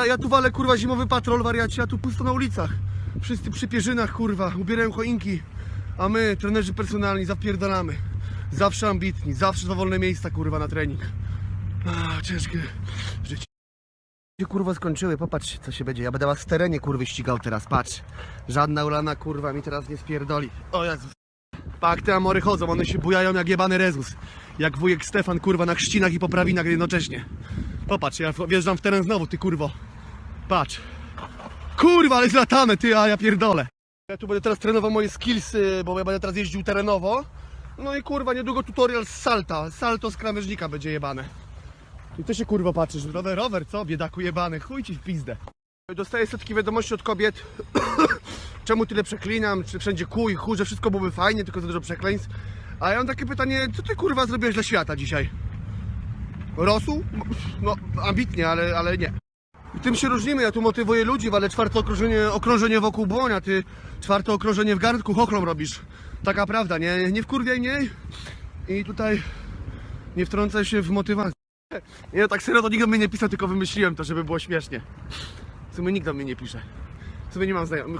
ja, ja tu walę kurwa zimowy patrol, wariacie, a tu pusto na ulicach. Wszyscy przy pierzynach kurwa, ubierają choinki, a my, trenerzy personalni, zapierdalamy. Zawsze ambitni, zawsze za wolne miejsca kurwa na trening. A, ciężkie życie. Się kurwa skończyły, popatrz co się będzie. Ja będę was w terenie kurwy ścigał teraz, patrz. Żadna ulana kurwa mi teraz nie spierdoli. O Jezus. Tak, te amory chodzą, one się bujają jak jebany rezus. Jak wujek Stefan kurwa na chrzcinach i poprawinach jednocześnie. Popatrz, ja wjeżdżam w teren znowu, ty kurwo. Patrz. Kurwa, ale zlatane, ty, a ja pierdolę. Ja tu będę teraz trenował moje skillsy, bo ja będę teraz jeździł terenowo. No i kurwa, niedługo tutorial z salta. Salto z krawężnika będzie jebane. I ty się kurwa patrzysz, rower, rower, co? Biedaku jebany, chuj ci w pizdę. Dostaję setki wiadomości od kobiet. Czemu tyle przeklinam? Czy wszędzie kuj, chuj, że wszystko byłoby fajnie, tylko za dużo przekleństw. A ja mam takie pytanie, co ty kurwa zrobiłeś dla świata dzisiaj? Rosół? No, ambitnie, ale, ale nie. I tym się różnimy, ja tu motywuję ludzi, ale czwarte okrążenie, okrążenie wokół błonia, ty czwarte okrążenie w garnku chochlą robisz. Taka prawda, nie, nie wkurwiaj mnie i tutaj nie wtrącaj się w motywację. Nie, tak serio to nikt do mnie nie pisał, tylko wymyśliłem to, żeby było śmiesznie. W sumie nikt do mnie nie pisze. W sumie nie mam znajomych.